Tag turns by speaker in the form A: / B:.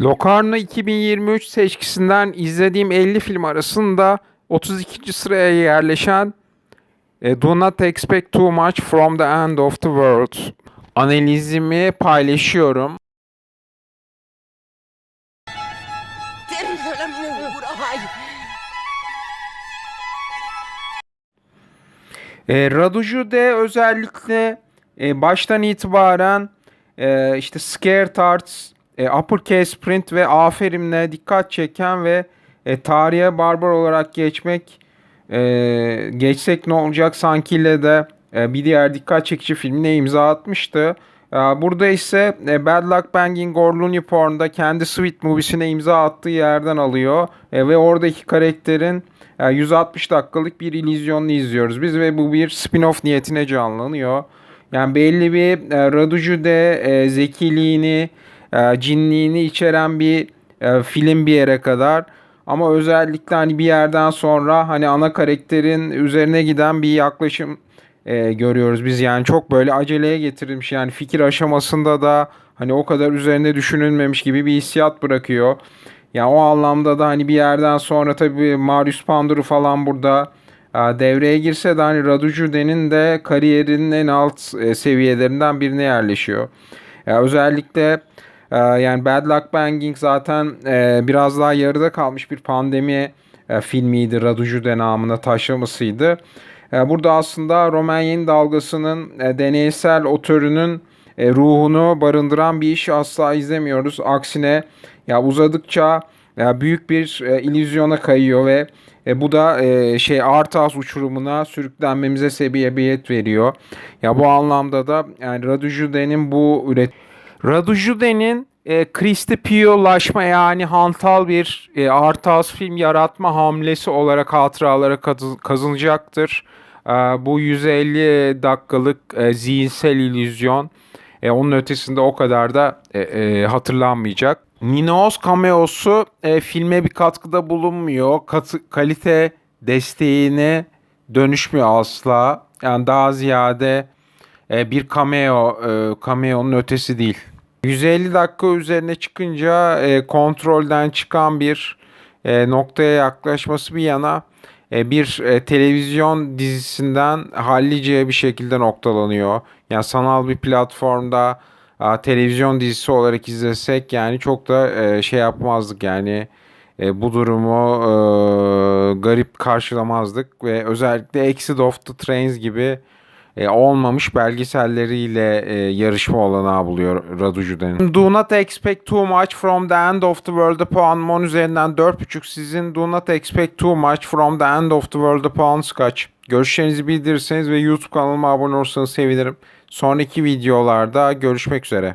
A: Locarno 2023 seçkisinden izlediğim 50 film arasında 32. sıraya yerleşen e, Do Not Expect Too Much From The End Of The World analizimi paylaşıyorum. E, Radujude özellikle e, baştan itibaren e, işte Scared Arts, e, Uppercase Print ve Aferin'le dikkat çeken ve e, tarihe barbar olarak geçmek e, geçsek ne olacak sankiyle de e, bir diğer dikkat çekici filmine imza atmıştı. E, burada ise e, Bad Luck Banging or Porn'da kendi Sweet Movies'ine imza attığı yerden alıyor E, ve oradaki karakterin e, 160 dakikalık bir illüzyonunu izliyoruz biz ve bu bir spin-off niyetine canlanıyor. Yani belli bir e, Radujude e, zekiliğini, e, cinliğini içeren bir e, film bir yere kadar. Ama özellikle hani bir yerden sonra hani ana karakterin üzerine giden bir yaklaşım e, görüyoruz biz. Yani çok böyle aceleye getirilmiş. Yani fikir aşamasında da hani o kadar üzerinde düşünülmemiş gibi bir hissiyat bırakıyor. Yani o anlamda da hani bir yerden sonra tabii Marius Pandor'u falan burada e, devreye girse de hani Radujude'nin de kariyerinin en alt e, seviyelerinden birine yerleşiyor. Ya özellikle e, yani Bad Luck Banging zaten e, biraz daha yarıda kalmış bir pandemi e, filmiydi. Radujude namına taşlamasıydı. E, burada aslında Roman yeni dalgasının e, deneysel otörünün e, ruhunu barındıran bir iş asla izlemiyoruz. Aksine ya uzadıkça ya büyük bir e, illüzyona kayıyor ve e, bu da e, şey Arthas uçurumuna sürüklenmemize sebebiyet veriyor. Ya bu anlamda da yani Radujude'nin bu üret Radujude'nin e, Christi Pio'laşma yani hantal bir e, Arthas film yaratma hamlesi olarak hatıralara kazı- kazınacaktır. E, bu 150 dakikalık e, zihinsel illüzyon e, onun ötesinde o kadar da e, e, hatırlanmayacak. Ninos cameosu e, filme bir katkıda bulunmuyor. Katı, kalite desteğine dönüşmüyor asla. Yani daha ziyade e, bir cameo, e, cameo'nun ötesi değil. 150 dakika üzerine çıkınca e, kontrolden çıkan bir e, noktaya yaklaşması bir yana e, bir e, televizyon dizisinden hallice bir şekilde noktalanıyor. Yani sanal bir platformda a, televizyon dizisi olarak izlesek yani çok da e, şey yapmazdık yani e, bu durumu e, garip karşılamazdık ve özellikle Exit of the Trains gibi e, olmamış belgeselleriyle e, yarışma olanağı buluyor Raduju'dan. Do not expect too much from the end of the world'a puanım 10 üzerinden 4.5 sizin do not expect too much from the end of the world'a puanınız kaç? Görüşlerinizi bildirirseniz ve YouTube kanalıma abone olursanız sevinirim. Sonraki videolarda görüşmek üzere.